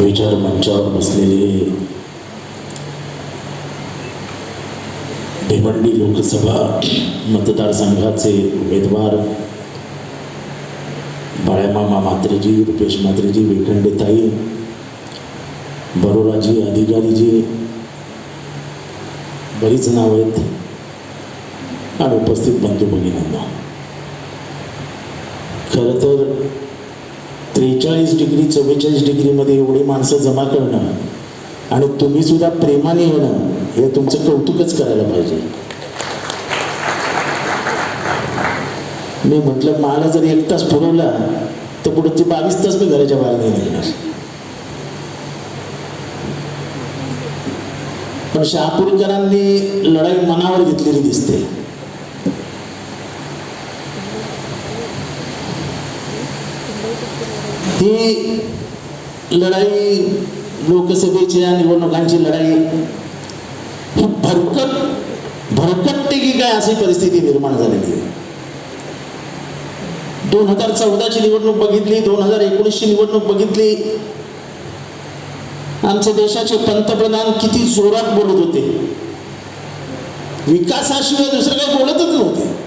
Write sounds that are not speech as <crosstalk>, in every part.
विचार मंचावर बसलेले भिवंडी लोकसभा मतदारसंघाचे उमेदवार बाळ्यामामा मात्रेजी रुपेश मात्रेजी वेखंडेताई बरोराजी अधिकारीजी बरीच नाव आहेत आणि उपस्थित बंधू भगिनींना. खरं तर त्रेचाळीस डिग्री चव्वेचाळीस डिग्रीमध्ये एवढी माणसं जमा करणं आणि तुम्ही सुद्धा प्रेमाने येणं हे तुमचं कौतुकच करायला पाहिजे. मी म्हटलं मला जर एक तास पुरवला तर पुढचे बावीस तास मी घराच्या बाहेर नाही निघणार. पण शहापूरकरांनी लढाई मनावर घेतलेली दिसते. ही लढाई लोकसभेच्या निवडणुकांची लढाई ही भरकट भरकटते की काय अशी परिस्थिती निर्माण झालेली आहे. दोन हजार चौदाची निवडणूक बघितली दोन हजार एकोणीसची निवडणूक बघितली. आमच्या देशाचे पंतप्रधान किती जोरात बोलत होते. विकासाशिवाय दुसरं काही बोलतच नव्हते.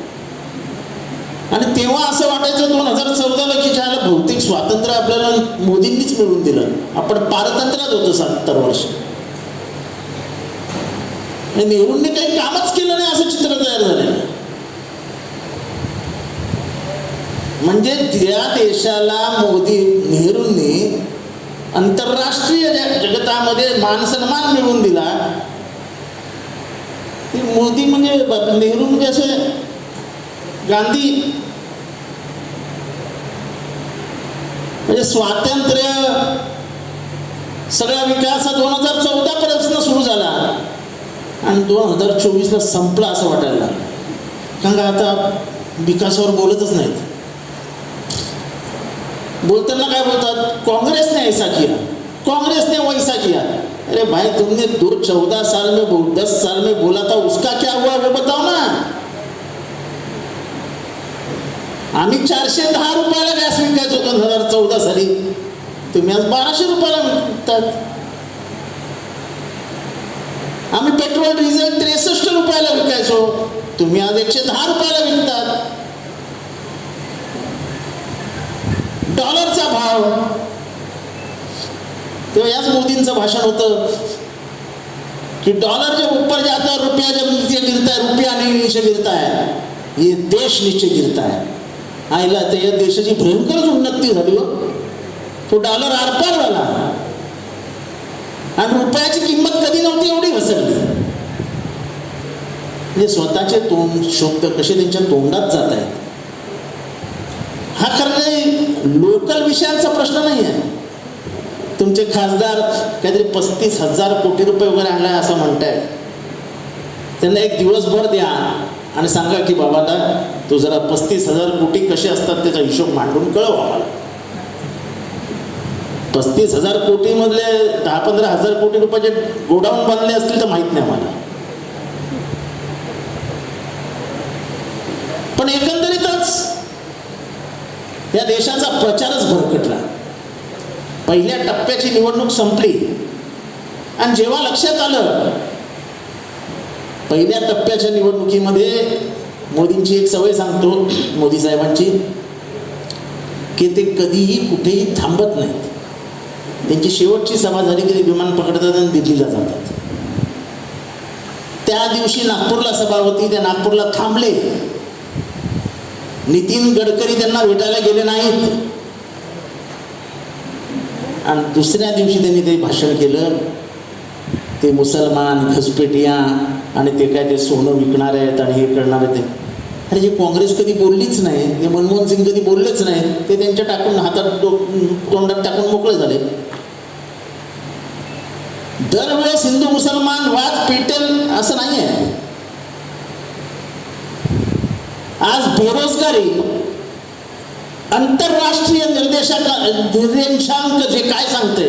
आणि तेव्हा असं वाटायचं दोन हजार चौदाला की ज्याला भौतिक स्वातंत्र्य आपल्याला मोदींनीच मिळवून दिलं. आपण पारतंत्र्यात होतो सत्तर वर्ष. आणि नेहरूंनी काही कामच केलं नाही असं चित्र तयार झालेलं म्हणजे त्या देशाला मोदी नेहरूंनी आंतरराष्ट्रीय जगतामध्ये मानसन्मान मिळवून दिला ते मोदी म्हणजे नेहरू म्हणजे असे गांधी. म्हणजे स्वातंत्र्य सगळा विकास हा दोन हजार चौदा पर्यंत सुरू झाला. आणि दोन हजार चोवीसला संपला असं वाटायला लागलं. कारण का आता विकासावर बोलतच नाहीत. बोलताना काय बोलतात? काँग्रेसने ऐसा किया. कांग्रेस ने वैसा किया. अरे भाई तुमने दो चौदह साल में दस साल में बोला था उसका क्या हुआ वो बताओ ना. आम्ही चारशे दहा रुपयाला गॅस विकायचो दोन हजार चौदा साली. तुम्ही आज बाराशे रुपयाला विकतात. आम्ही पेट्रोल डिझेल त्रेसष्ट रुपयाला विकायचो. तुम्ही आज एकशे दहा रुपयाला विकतात. डॉलरचा भाव. तेव्हा याच मोदींचं भाषण होतं कि डॉलर जब ऊपर जाता है रुपया जब नीचे गिरता है रुपया नहीं नीचे गिरता है ये देश नीचे गिरता है आईला तर या देशाची भयंकरच उन्नती झाली हो. तो डॉलर आरपार झाला. आणि रुपयाची किंमत कधी नव्हती एवढी घसरली. म्हणजे स्वतःचे तोंड शब्द कसे त्यांच्या तोंडात जात आहेत? हा खरं लोकल विषयांचा प्रश्न नाही आहे तुमचे खासदार काहीतरी पस्तीस हजार कोटी रुपये वगैरे आणलाय असं म्हणताय त्यांना एक दिवसभर द्या. आणि सांगा की बाबा दा तू जरा पस्तीस हजार कोटी कसे असतात त्याचा हिशोब मांडून कळव आम्हाला. पस्तीस हजार कोटीमधले दहा पंधरा हजार कोटी रुपयाचे गोडाऊन बांधले असतील तर माहीत नाही मला पण एकंदरीतच या देशाचा प्रचारच भरकटला. पहिल्या टप्प्याची निवडणूक संपली. आणि जेव्हा लक्षात आलं पहिल्या टप्प्याच्या निवडणुकीमध्ये मोदींची एक सवय सांगतो मोदी साहेबांची की ते कधीही कुठेही थांबत नाहीत. त्यांची शेवटची सभा झाली की ते विमान पकडतात आणि दिल्लीला जातात. त्या दिवशी नागपूरला सभा होती त्या नागपूरला थांबले. नितीन गडकरी त्यांना भेटायला गेले नाहीत. आणि दुसऱ्या दिवशी त्यांनी ते भाषण केलं. ते मुसलमान घसपेटिया आणि ते काय ते सोनं विकणार आहेत आणि हे करणार आहेत. ते अरे हे काँग्रेस कधी बोललीच नाही हे मनमोहन सिंग कधी बोललेच नाही ते त्यांच्या टाकून हातात तोंडात टाकून मोकळे झाले. दरवेळेस हिंदू मुसलमान वाद पेटेल असं नाही आहे. आज बेरोजगारी आंतरराष्ट्रीय निर्देशांक निर्देशांक जे काय सांगते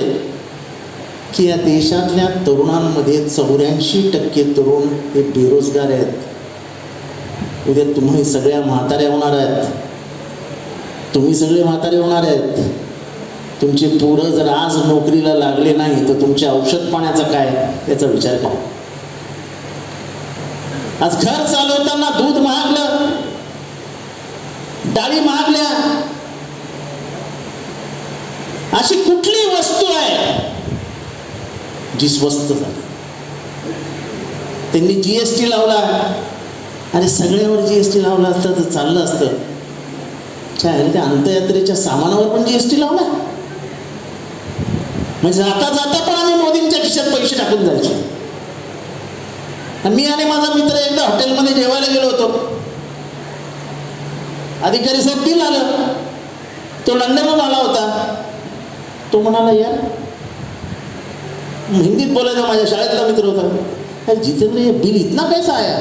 की या देशातल्या तरुणांमध्ये चौऱ्याऐंशी टक्के तरुण हे बेरोजगार आहेत. उद्या तुम्ही सगळ्या म्हाताऱ्या होणार आहेत. तुम्ही सगळे म्हातारे होणार आहेत. तुमचे पोरं जर आज नोकरीला लागले नाही तर तुमच्या औषध पाण्याचं काय याचा विचार पाहू आज घर चालवताना दूध महागलं डाळी महागल्या. अशी कुठली वस्तू आहे? जी स्वस्त झाली त्यांनी टी लावला. अरे सगळ्यावर जी एस टी लावला असतं तर चाललं असतं. चालेल त्या अंतयात्रेच्या सामानावर पण जी एस टी लावला? म्हणजे जाता जाता पण आम्ही मोदींच्या खिशात पैसे टाकून जायचे. आणि मी आणि माझा मित्र एकदा हॉटेलमध्ये जेवायला गेलो होतो. अधिकारी साहेब बिल आलं. तो लंडनहून आला होता. तो म्हणाला यार हिंदीत बोलायचा माझ्या शाळेतला मित्र होता. अरे जितेंद्र हे बिल इतना कैसा आया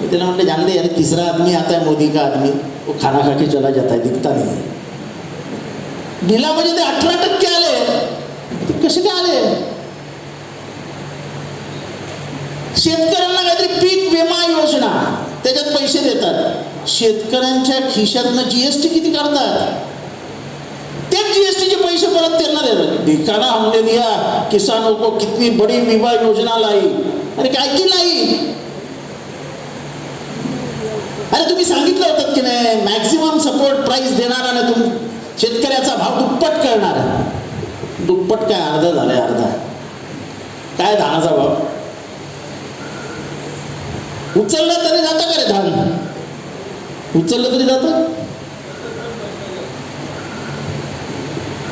मी त्याला म्हटलं जान अरे यार आदमी आता आहे मोदी का आदमी? वो खाना चला जाता है दिखता नाही. है बिलामध्ये ते अठरा टक्के आले. ते कसे काय आले? शेतकऱ्यांना काहीतरी पीक विमा योजना. त्याच्यात पैसे देतात. शेतकऱ्यांच्या खिशातनं जीएसटी किती काढतात? तेच जीएसटी के पैसे परत त्यांना देणार दिखाना हमने दिया. किसानों को कितनी बड़ी विमा योजना लाई. अरे काय की लाई? अरे तुम्ही सांगितलं होतं की नाही मॅक्झिमम सपोर्ट प्राइस देणार आणि तुम शेतकऱ्याचा भाव दुप्पट करणार दुप्पट काय अर्धा झालाय अर्धा. काय धानाचा भाव? उचललं तरी जातं का रे धान? उचललं तरी जातं?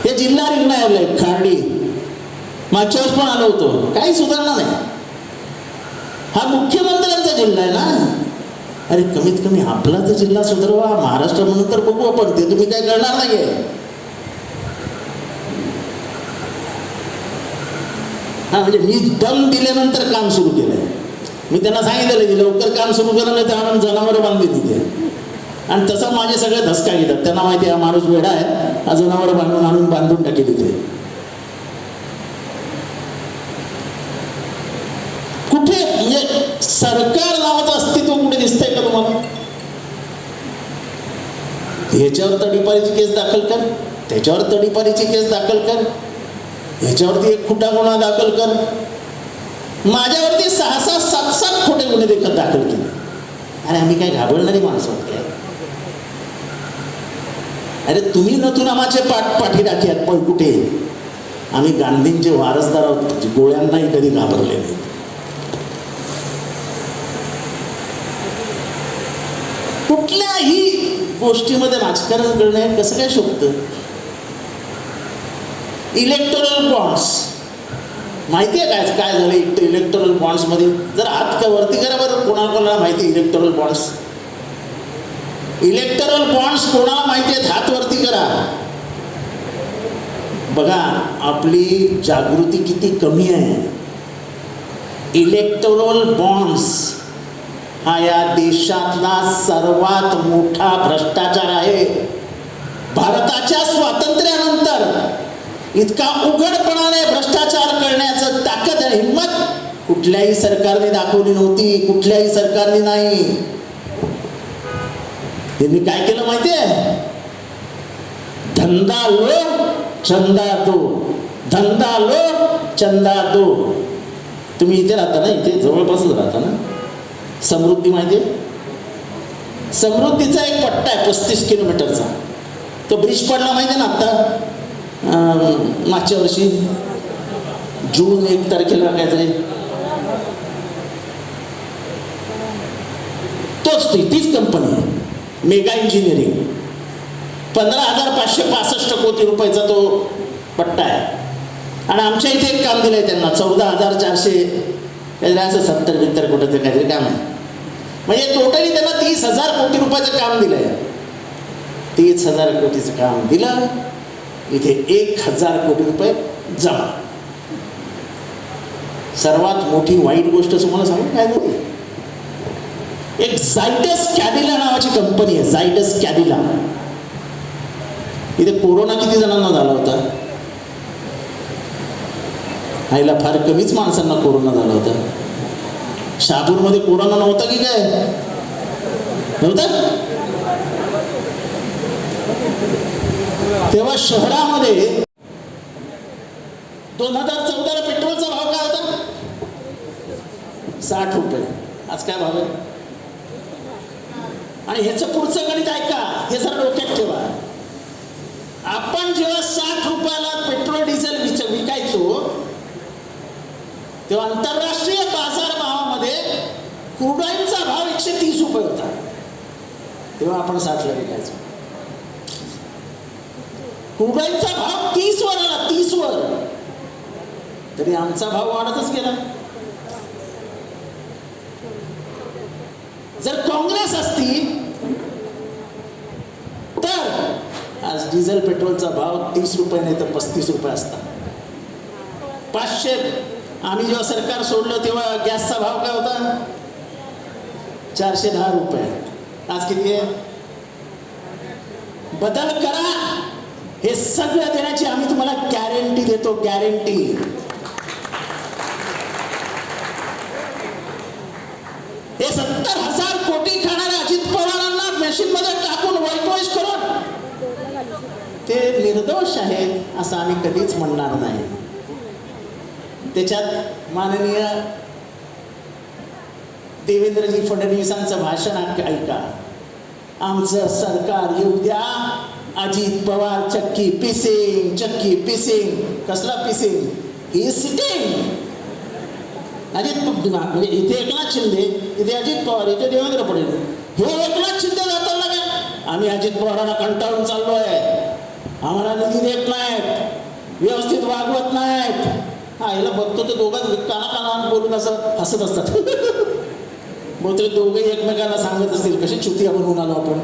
हे जिल्हा रुग्णालय खार्डी. मागच्या वेळेस पण आलो होतो. काही सुधारणा नाही. हा मुख्यमंत्र्यांचा जिल्हा आहे ना? अरे कमीत कमी आपला तर जिल्हा सुधारवा. महाराष्ट्र म्हणून तर बघू आपण. ते तुम्ही काय करणार नाही हा म्हणजे मी दम दिल्यानंतर काम सुरू केलंय. मी त्यांना सांगितलेलं की लवकर काम सुरू करा नाही तर आम्ही जनावरं बांधली तिथे आणि तसा माझे सगळे धसका घेतात. त्यांना माहिती हा माणूस वेडा आहे. हा जनावर बांधून आणून बांधून टाकेल तिथे कुठे? म्हणजे सरकार नावाचं अस्तित्व कुठे दिसतंय का तुम्हाला? ह्याच्यावर तडीपारीची केस दाखल कर. त्याच्यावर तडीपारीची केस दाखल कर. ह्याच्यावरती एक खोटा गुन्हा दाखल कर. माझ्यावरती सहा सहा सात सात खोटे गुन्हे देखत दाखल केले. अरे आम्ही काय घाबरणारी माणसं आहोत काय? अरे तुम्ही नथुनामाचे पाठ पाठीराखी आहेत पण कुठे? आम्ही गांधींचे वारसदार आहोत गोळ्यांनाही कधी घाबरले नाही कुठल्याही गोष्टीमध्ये राजकारण करणं कसं काय शोभतं? इलेक्टोरल बॉन्ड्स माहिती आहे काय? काय झालं इलेक्टोरल बॉन्ड्समध्ये जर आत का वरती करा बरं कोणाला कोणाला माहिती इलेक्टोरल बॉन्ड्स इलेक्टरल बॉन्ड्स कोणाला माहिती आहेत? हातवरती करा. बघा आपली जागृती किती कमी आहे. इलेक्टोरल बॉन्ड्स हा या देशातला सर्वात मोठा भ्रष्टाचार आहे. भारताच्या स्वातंत्र्यानंतर इतका उघडपणाने भ्रष्टाचार करण्याचं ताकद आणि हिंमत कुठल्याही सरकारने दाखवली नव्हती कुठल्याही सरकारने नाही. त्यांनी काय केलं माहितीये? धंदा लो चंदा दो. धंदा लो चंदा दो. तुम्ही इथे राहता ना इथे जवळपासच राहता ना? समृद्धी माहिती आहे समृद्धीचा एक पट्टा आहे पस्तीस किलोमीटरचा. तो ब्रिज पडला माहिती आहे ना आत्ता मागच्या वर्षी. जून एक तारखेला काहीतरी. तोच ती तीच कंपनी मेगा इंजिनिअरिंग. पंधरा हजार पाचशे पासष्ट कोटी रुपयाचा तो पट्टा आहे. आणि आमच्या इथे एक काम दिलं आहे त्यांना चौदा हजार चारशे काहीतरी असं सत्तर बित्तर कोटीचं काहीतरी काम आहे. म्हणजे टोटली त्यांना तीस हजार कोटी रुपयाचं काम दिलं आहे तीस हजार कोटीचं काम दिलं इथे एक हजार कोटी रुपये जमा. सर्वात मोठी वाईट गोष्ट तुम्हाला सांगू काय बोलू? एक झायडस कॅडिला नावाची कंपनी आहे. झायडस कॅडिला इथे कोरोना किती जणांना झाला होता? आईला फार कमीच माणसांना कोरोना झाला होता. शहापूरमध्ये कोरोना नव्हता की काय? नव्हता? तेव्हा शहरामध्ये दोन हजार चौदाला पेट्रोलचा भाव काय होता? साठ रुपये. आज काय भाव आहे? आणि ह्याचं पुढचं गणित ऐका हे जरा डोक्यात ठेवा. आपण जेव्हा साठ रुपयाला पेट्रोल डिझेल विच- विकायचो तेव्हा आंतरराष्ट्रीय बाजार भावामध्ये क्रूड भाव एकशे तीस रुपये होता. तेव्हा आपण साठला विकायचो. क्रूड भाव तीस वर आला तीस वर. तरी आमचा भाव वाढतच गेला. जर काँग्रेस असती तर आज डिझेल पेट्रोलचा भाव तीस रुपये नाही तर पस्तीस रुपये असता पाचशे आम्ही जेव्हा सरकार सोडलं तेव्हा गॅसचा भाव काय होता? चारशे दहा रुपये. आज किती आहे? बदल करा. हे सगळं देण्याची आम्ही तुम्हाला गॅरंटी देतो गॅरंटी हे सत्तर हजार कोटी खाणाऱ्या अजित पवारांना मशीन मध्ये टाकून वैटवॉश करून ते निर्दोष आहेत असं आम्ही कधीच म्हणणार नाही. त्याच्यात माननीय देवेंद्रजी फडणवीसांचं भाषण ऐका. आमचं सरकार येऊ द्या अजित पवार चक्की पिसिंग चक्की पिसिंग कसला पिसिंग ही सिटिंग अजित म्हणजे इथे एकनाथ शिंदे इथे अजित पवार इथे देवेंद्र फडणवीस. हे एकनाथ शिंदे जाताना आम्ही अजित पवारांना कंटाळून चाललो आहे आम्हाला निधी देत नाहीत. व्यवस्थित वागवत नाहीत. हा याला बघतो ते दोघं काना काना बोलून असं हसत असतात. <laughs> मग ते दोघे एकमेकांना सांगत असतील कशी चुतिया बनवून आलो आपण?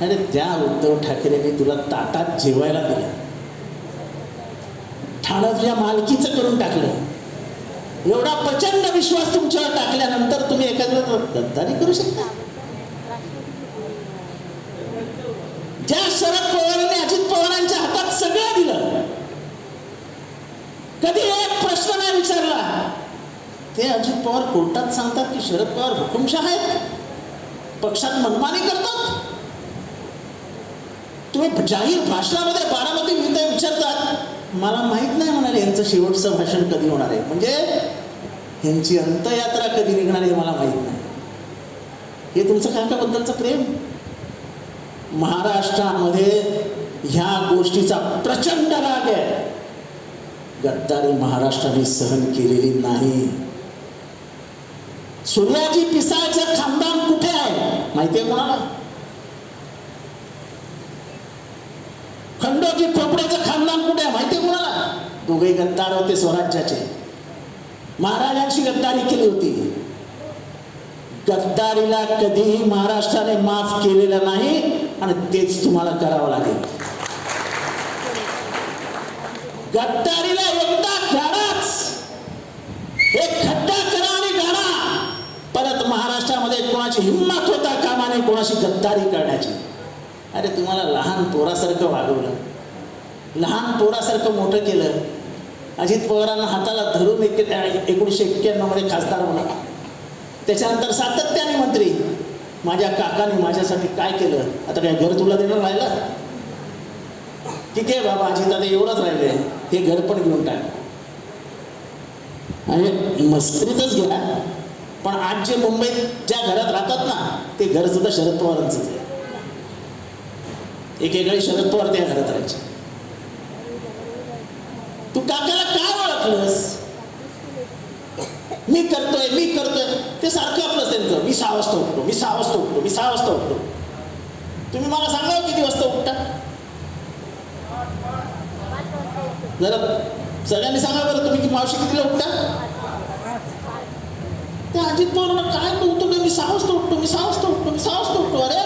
अरे त्या उद्धव ठाकरेंनी तुला ताटात जेवायला दिलं. ठाणं तुझ्या मालकीचं करून टाकलं. एवढा प्रचंड विश्वास तुमच्यावर टाकल्यानंतर तुम्ही एखाद्या गद्दारी करू शकता ज्या शरद पवारांनी अजित पवारांच्या हातात सगळं दिलं कधी एक प्रश्न नाही विचारला ते अजित पवार कोर्टात सांगतात की शरद पवार हुकुमशाह आहेत. पक्षात मनमानी करतात. तुम्ही जाहीर भाषणामध्ये बारामती विरुद्ध विचारतात. मला माहीत नाही म्हणाले यांचं शेवटचं भाषण कधी होणार आहे. म्हणजे यांची अंतयात्रा कधी निघणार आहे मला माहीत नाही. हे तुमचं काकाबद्दलचं प्रेम. महाराष्ट्रामध्ये ह्या गोष्टीचा प्रचंड राग आहे. गद्दारी महाराष्ट्राने सहन केलेली नाही. सूर्याची पिसाळचं खानदान कुठे आहे? माहितीये कोणाला खंडोजी खोपड्याचं खानदान कुठे आहे? माहितीये कोणाला दोघे गद्दार होते स्वराज्याचे. महाराजांशी गद्दारी केली होती. गद्दारीला कधीही महाराष्ट्राने माफ केलेलं नाही आणि तेच तुम्हाला करावं लागेल. गद्दारीला एकदा गाडाच एक खड्डा करा. समाजामध्ये कोणाची हिंमत होता कामाने कोणाशी गद्दारी करण्याची. अरे तुम्हाला लहान पोरासारखं वागवलं. लहान पोरासारखं मोठं केलं. अजित पवारांना हाताला धरून एक एकोणीसशे एक्क्याण्णवमध्ये खासदार म्हणा त्याच्यानंतर सातत्याने मंत्री. माझ्या काकाने माझ्यासाठी काय केलं? आता काय घर तुला देणं राहिलं? ठीक आहे बाबा? अजित आता एवढंच राहिले. हे घर पण घेऊन टाक. आणि मस्करीतच घ्या. पण आज जे मुंबईत ज्या घरात राहतात ना ते घर सुद्धा शरद पवारांचंच आहे. एकेकाळी शरद पवार त्या घरात राहायचे. तू काकाला काय ओळखलंस? मी करतोय मी करतोय. ते सारखं आपलं त्यांचं. मी सहा वाजता उठतो मी सहा वाजता उठतो मी सहा वाजता उठतो. तुम्ही मला सांगा हो किती वाजता उठता? जरा सगळ्यांनी सांगा बरं तुम्ही की मावशी कितीला उठता? अजित पवारांना काय उठतो का मी सहा वाजता उठतो मी सहा वाजता उठतो मी सहा वाजता उठतो अरे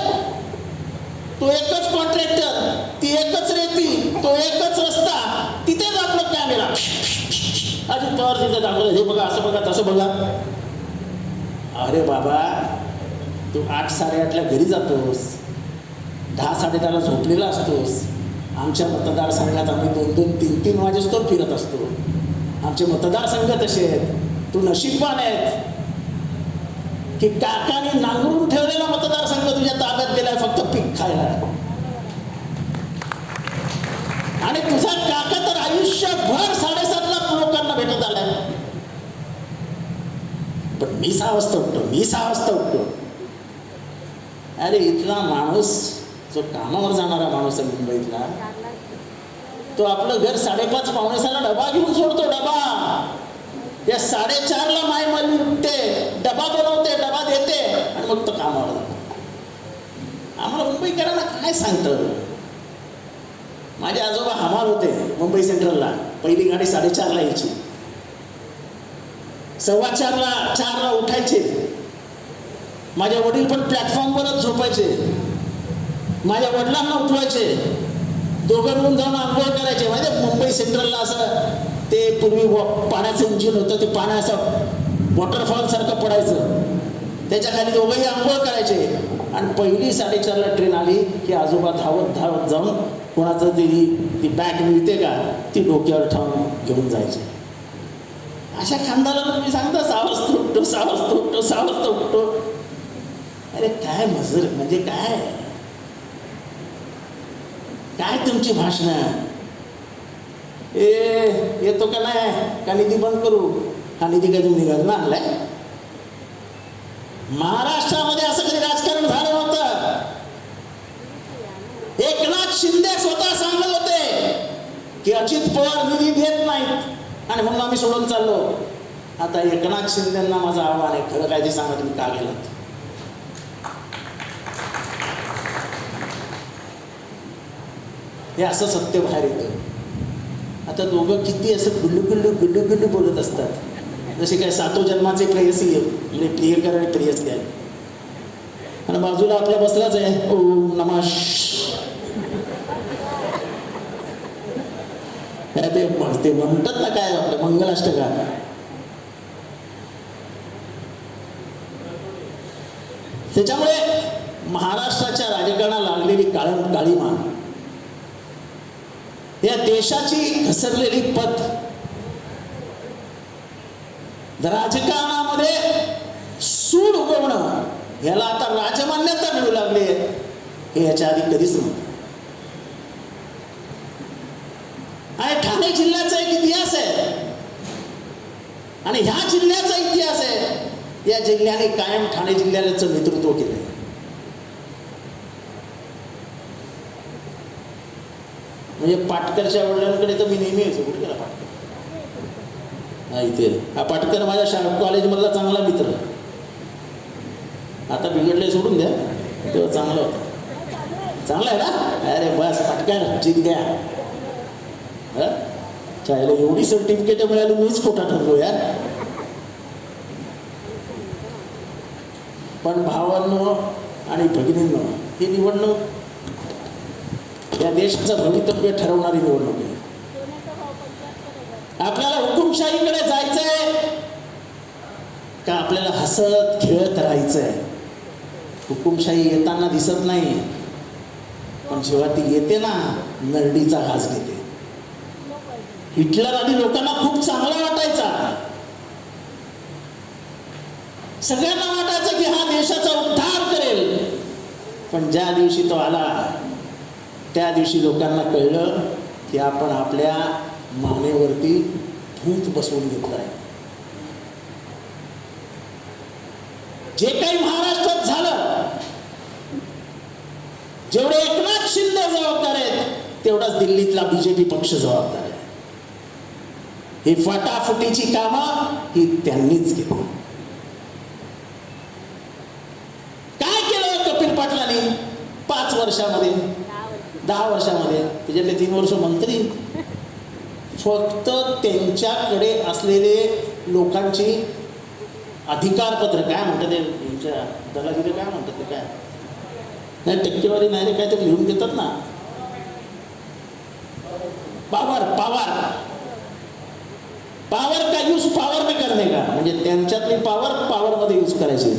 तो एकच कॉन्ट्रॅक्टर ती एकच रेती तो एकच रस्ता तिथेच आपलं कॅमेरा अजित पवार तिथं दाखवलं. हे बघा असं बघा तसं बघा. अरे बाबा तू आठ साडेआठला घरी जातोस. दहा साडेदहाला झोपलेला असतोस. आमच्या मतदारसंघात आम्ही दोन दोन तीन तीन वाजेस्तोवर फिरत असतो. आमचे मतदारसंघ तसे आहेत. तू नशीबवान आहेत. की काकाने नांगरून ठेवलेला मतदारसंघ तुझ्या ताब्यात दिलाय फक्त पीक खायला. आणि तुझा काका तर आयुष्यभर साडेसात लाख लोकांना भेटत आलाय. पण मी सहा वाजता उठतो मी सहा वाजता उठतो. अरे इथला माणूस जो कामावर जाणारा माणूस आहे मुंबईतला तो आपलं घर साडेपाच पावणेसाला डबा घेऊन सोडतो डबा. या साडेचारला माय मली उठते डबा बनवते डबा देते आणि मग तो कामावर जातो. आम्हाला मुंबईकरांना काय सांगतं माझे आजोबा हमाल होते मुंबई सेंट्रलला. पहिली गाडी साडेचारला यायची. सव्वा चारला चारला उठायचे. माझे वडील पण प्लॅटफॉर्मवरच झोपायचे. माझ्या वडिलांना उठवायचे. दोघं मिळून जाऊन आंघोळ करायचे. माहिती मुंबई सेंट्रलला असं ते पूर्वी व- पाण्याचं इंजिन होतं ते पाण्या असं वॉटरफॉल सारखं पडायचं. त्याच्याखाली दोघंही आंघोळ करायचे. आणि पहिली साडेचारला ट्रेन आली की आजोबा धावत धावत जाऊन कोणाचं तरी ती बॅग मिळते का ती डोक्यावर ठेवून घेऊन जायचे. अशा खांदाला मी सांगतो सहा वाजता उठतो सहा वाजता उठतो सहा वाजता उठतो. अरे काय मजर म्हणजे काय? काय तुमची भाषणं? ए येतो का नाही? का निधी बंद करू? हा निधी कधी निघाल ना आणलाय महाराष्ट्रामध्ये असं कधी राजकारण झालं होतं एकनाथ शिंदे स्वतः सांगत होते की अजित पवार निधी देत नाहीत. आणि म्हणून आम्ही सोडून चाललो. आता एकनाथ शिंदेना माझं आव्हान आहे. खरं काय ते सांगा तुम्ही का गेलात? हे असं सत्य बाहेर येतं. आता दोघं किती असं गुल्लू गुल्लू गुल्लू गुल्लू बोलत असतात. जसे काय सातो जन्माचे प्रेयसी म्हणजे प्रियकर आणि प्रेयसी आहेत. आणि बाजूला आपल्या बसलाच आहे. ओम नमाश ते ते म्हणतात ना काय आपलं? मंगलाष्टका. त्याच्यामुळे महाराष्ट्राच्या राजकारणाला लागलेली काळ काळीमा या देशाची घसरलेली पत राजकारणामध्ये सूड उगवणं याला आता राजमान्यता मिळू लागली आहे. हे याच्या आधी कधीच नव्हतं. आणि ठाणे जिल्ह्याचा एक इतिहास आहे. आणि ह्या जिल्ह्याचा इतिहास आहे. या जिल्ह्याने कायम ठाणे जिल्ह्याचं नेतृत्व केलं म्हणजे पाटकरच्या वडिलांकडे तर मी नेहमी यायचो कुठे गेला पाटकर? हा इथे. हा पाटकर माझ्या शाळा कॉलेजमधला चांगला मित्र. आता बिघडले सोडून द्या. तेव्हा चांगला होता. चांगला आहे ना? अरे बस पाटकर जीत द्या हा? चायला एवढी सर्टिफिकेट मिळाली मीच खोटा ठरलो यार. पण भावांनो आणि भगिनींनो ही निवडणूक या देशाचं भवितव्य ठरवणारी निवडणूक आहे. आपल्याला हुकुमशाहीकडे जायचंय का आपल्याला हसत खेळत राहायचंय? हुकुमशाही येताना दिसत नाही पण जेव्हा ती येते ना नरडीचा घास घेते. हिटलर आधी लोकांना खूप चांगला वाटायचा. सगळ्यांना वाटायचं की हा देशाचा उद्धार करेल. पण ज्या दिवशी तो आला त्या दिवशी लोकांना कळलं की आपण आपल्या मानेवरती भूत बसवून घेतलं आहे जे काही महाराष्ट्रात झालं जेवढे एकनाथ शिंदे जबाबदार आहेत तेवढाच दिल्लीतला बीजेपी पक्ष जबाबदार आहे. ही फटाफटीची कामं ही त्यांनीच केली. काय केलं कपिल पाटलांनी पाच वर्षामध्ये? दहा वर्षामध्ये. त्याच्यातले तीन वर्ष मंत्री. फक्त त्यांच्याकडे असलेले लोकांची अधिकारपत्र काय म्हणतात ते तुमच्या दलागिरी काय म्हणतात ते काय? नाही टक्केवारी नाही रे काय ते लिहून देतात ना. पावर पावर पावर का यूज पावर में करणे का? म्हणजे त्यांच्यातली पावर पावरमध्ये यूज करायची.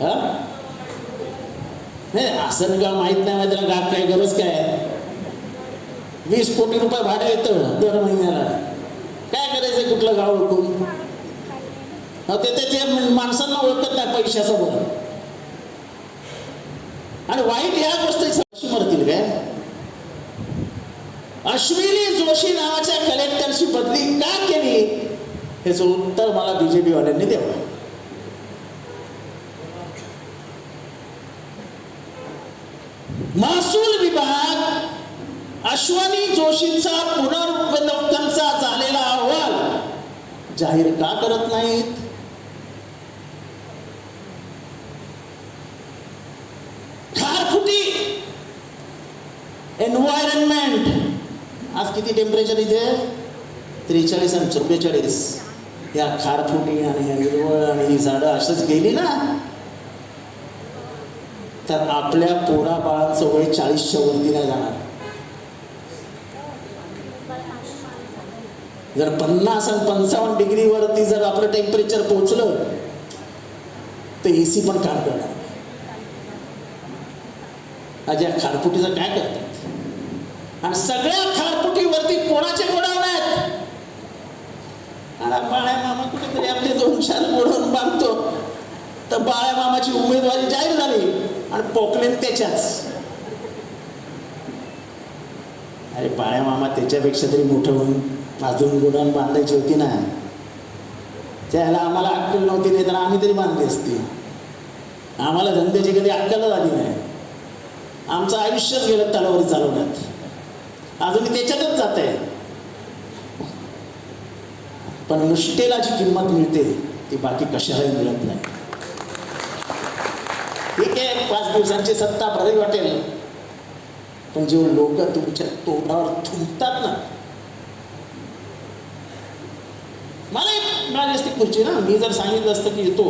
हा? नाही असं का माहीत नाही माहिती त्याला गाठ काय गरज काय वीस कोटी रुपये भाडं येतं दर महिन्याला. काय करायचं कुठलं गाव ओळखून? ते त्याचे माणसांना ओळखत नाही पैशाचं बरं आणि वाईट ह्या गोष्टी मरतील काय? अश्विनी जोशी नावाच्या कलेक्टरची बदली का केली? ह्याचं उत्तर मला बी जे पीवाल्यांनी द्यावं. महसूल विभाग अश्वनी जोशींचा पुनर्वलोकनचा झालेला अहवाल जाहीर का करत नाहीत? खारफुटी एन्व्हायरमेंट आज किती टेम्परेचर इथे? त्रेचाळीस आणि चव्वेचाळीस या खारफुटी आणि हिरवळ आणि ही झाडं अशीच गेली ना? तर आपल्या पोरा बाळांचं वय चाळीसच्या वरती नाही जाणार. जर पन्नास आणि पंचावन्न डिग्रीवरती जर आपलं टेम्परेचर पोहोचलं तर ए सी पण काम करणार. अजय खारपुटीचं खारफुटीचं काय करतात? आणि सगळ्या खारपुटीवरती कोणाचे गोडाऊन आहेत? आणि बाळ्या मामा कुठेतरी आपले दोन चार गोडाऊन बांधतो. तर बाळ्या मामाची उमेदवारी जाहीर झाली. आणि पोकलेन त्याच्याच. अरे बाळ्या मामा त्याच्यापेक्षा तरी मोठं होऊन अजून गोडाऊन बांधायची होती ना. त्याला आम्हाला अक्कल नव्हती नाही तर आम्ही तरी बांधली असती. आम्हाला धंद्याची कधी अक्कलच आली नाही. आमचं आयुष्यच गेलं तलावरी चालवण्यात. अजून त्याच्यातच जात आहे. पण निष्ठेला जी किंमत मिळते ती बाकी कशालाही मिळत नाही. ठीक आहे पाच दिवसांची सत्ता बरी वाटेल. पण जेव्हा लोक तुमच्या तोंडावर थुंकतात ना मला एक मिळाली असती खुर्ची ना. मी जर सांगितलं असतं की येतो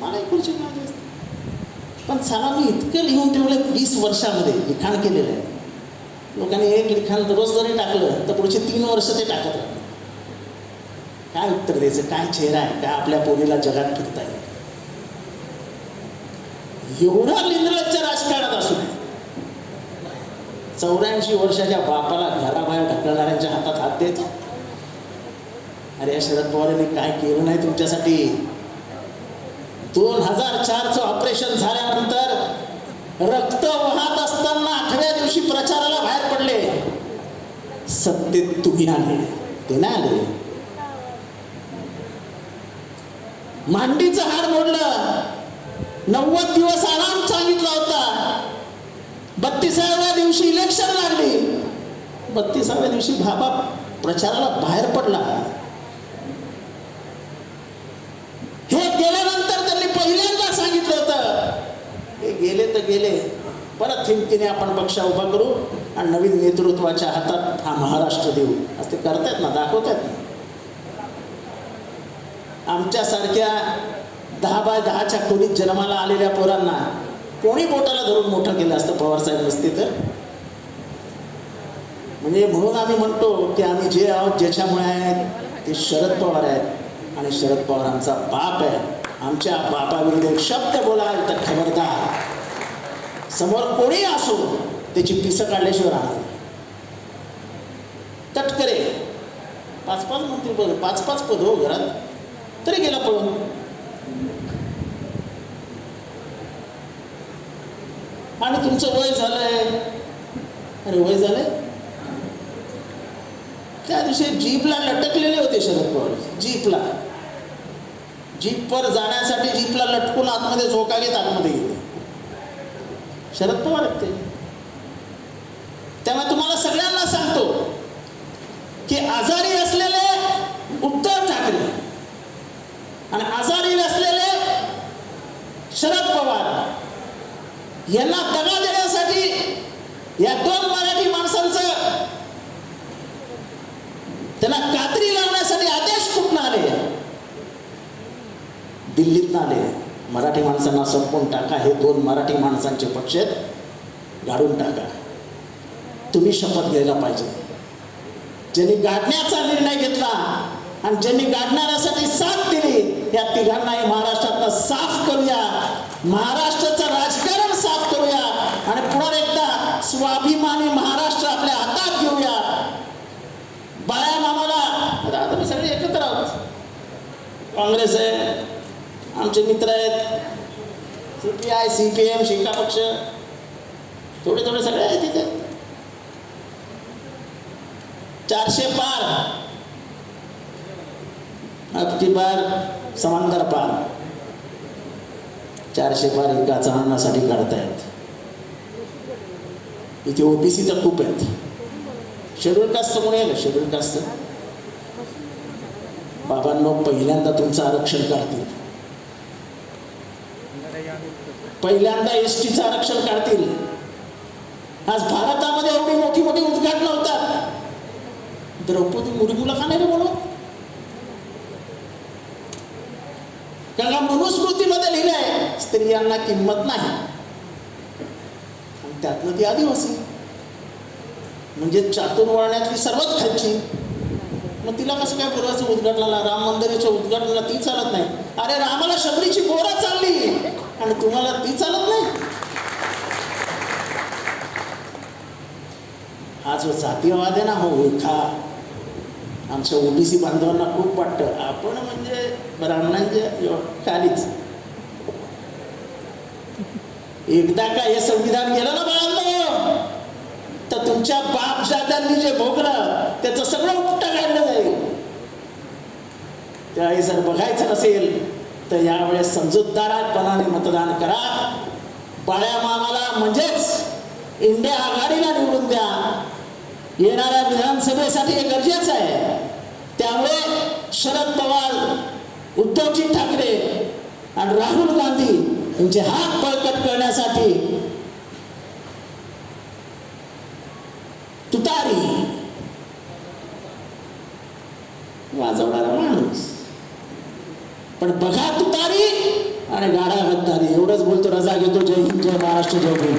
मला एक खुर्ची मिळाली असती. पण साला मी इतकं लिहून ठेवलं वीस वर्षामध्ये लिखाण केलेलं आहे. लोकांनी एक लिखाण दररोज जरी टाकलं तर पुढचे तीन वर्ष ते टाकत राहतात. काय उत्तर द्यायचं? काय चेहरा आहे? काय आपल्या पोरीला जगात फिरताय? एवढा निर्लज्ज राजकारणात असू चौऱ्याऐंशी वर्षाच्या बापाला घराबाहेर ढकलणाऱ्यांच्या हातात हात द्यायचा. अरे या शरद पवारांनी काय केलं नाही तुमच्यासाठी? दोन हजार चारचं ऑपरेशन झाल्यानंतर रक्त वाहत असताना आठव्या दिवशी प्रचाराला बाहेर पडले. सत्तेत तुम्ही आले. ते नाही आले. मांडीचं हार मोडलं. नव्वद दिवस आराम सांगितला होता. बत्तीसाव्या दिवशी इलेक्शन लागली. बत्तीसाव्या दिवशी भाबा प्रचाराला बाहेर पडला. हे गेल्यानंतर त्यांनी पहिल्यांदा सांगितलं होतं. हे गेले तर गेले. परत हिमतीने आपण पक्ष उभा करू आणि नवीन नेतृत्वाच्या हातात हा महाराष्ट्र देऊ. असं ते करतायत ना दाखवतायत ना. आमच्यासारख्या दहा बाय दहाच्या खोलीत जन्माला आलेल्या पोरांना कोणी बोटाला धरून मोठं केलं असतं पवारसाहेब नसते तर? म्हणजे म्हणून आम्ही म्हणतो की आम्ही जे आहोत ज्याच्यामुळे आहेत ते शरद पवार आहेत. आणि शरद पवारांचा बाप आहे. आमच्या बापाविरुद्ध एक शब्द बोलाल तर खबरदार. समोर कोणी असो त्याची पिसं काढल्याशिवाय राहणार तटकरे. पाच पाच मंत्री पद पाच पाच पद हो घरात. तरी गेला पळून आणि तुमचं वय झालंय. अरे वय झालंय? त्या दिवशी जीपला लटकलेले होते शरद पवार. जीपला. जीपवर जाण्यासाठी जीपला लटकून आतमध्ये झोका घेत आतमध्ये गेले शरद पवार आहेत ते. त्यामुळे तुम्हाला सगळ्यांना सांगतो की आजारी असलेले उद्धव ठाकरे आणि आजारी नसलेले शरद पवार यांना दगा देण्यासाठी या दोन मराठी माणसांचं त्यांना कात्री लावण्यासाठी आदेश कुठून आले दिल्लीत आले मराठी माणसांना संपवून टाका. हे दोन मराठी माणसांचे पक्ष आहेत. गाडून टाका. तुम्ही शपथ घ्यायला पाहिजे. ज्यांनी गाडण्याचा निर्णय घेतला आणि ज्यांनी गाडणाऱ्यासाठी साथ दिली या तिघांनाही महाराष्ट्रातनं साफ करूया. महाराष्ट्राचं राजकारण साफ करूया. आणि पुन्हा एकदा स्वाभिमानी महाराष्ट्र आपल्या हातात घेऊया. बाळ्या मामाला. आता सगळे एकत्र आहोत. काँग्रेस आहे. आमचे मित्र आहेत. C P I C P M शिका पक्ष. थोडे थोडे सगळे आहेत तिथे चारशे पार. अब पार बार समांतर पार. चारशे पार एका चणासाठी काढतायत. इथे ओबीसीचा खूप आहेत. शेड्यूल कास्ट कोणी आहे का शेड्यूल कास्ट बाबांनो पहिल्यांदा तुमचं आरक्षण काढतील. पहिल्यांदा एस टीचं आरक्षण काढतील. आज भारतामध्ये एवढी मोठी मोठी उद्घाटन होतात. द्रौपदी मुर्मूला का नाही बोलत कारण का मनुस्मृतीमध्ये लिहिलंय स्त्रियांना किंमत नाही. आणि त्यातनं ती आदिवासी. म्हणजे चातुर्वर्ण्यातली सर्वात खालची. मग तिला कसं काय बोलायचं उद्घाटनाला राम मंदिराच्या उद्घाटनाला ती चालत नाही? अरे रामाला शबरीची गोरा चालली. आणि तुम्हाला ती चालत नाही. हा जो जातीयवाद आहे ना हो ओळखा. आमच्या ओबीसी बांधवांना खूप वाटतं. आपण म्हणजे ब्राह्मणांच्या खालीच. एकदा का हे संविधान गेलं ना बाळांनो? तर तुमच्या बाप दादांनी जे भोगलं त्याचं सगळं उपटा काढलं जाईल. त्यावेळी जर बघायचं नसेल तर यावेळेस समजूतदारातपणाने मतदान करा. बाळ्या मामाला म्हणजेच इंडिया आघाडीला निवडून द्या. येणाऱ्या विधानसभेसाठी हे गरजेचं आहे. त्यामुळे शरद पवार उद्धवजी ठाकरे आणि राहुल गांधी यांचे हात बळकट करण्यासाठी तुतारी वाजवणारा माणूस पण बघा तुतारी आणि गाडा गद्दारी एवढंच बोलतो. रजा घेतो. जय हिंद जय महाराष्ट्र जय भीम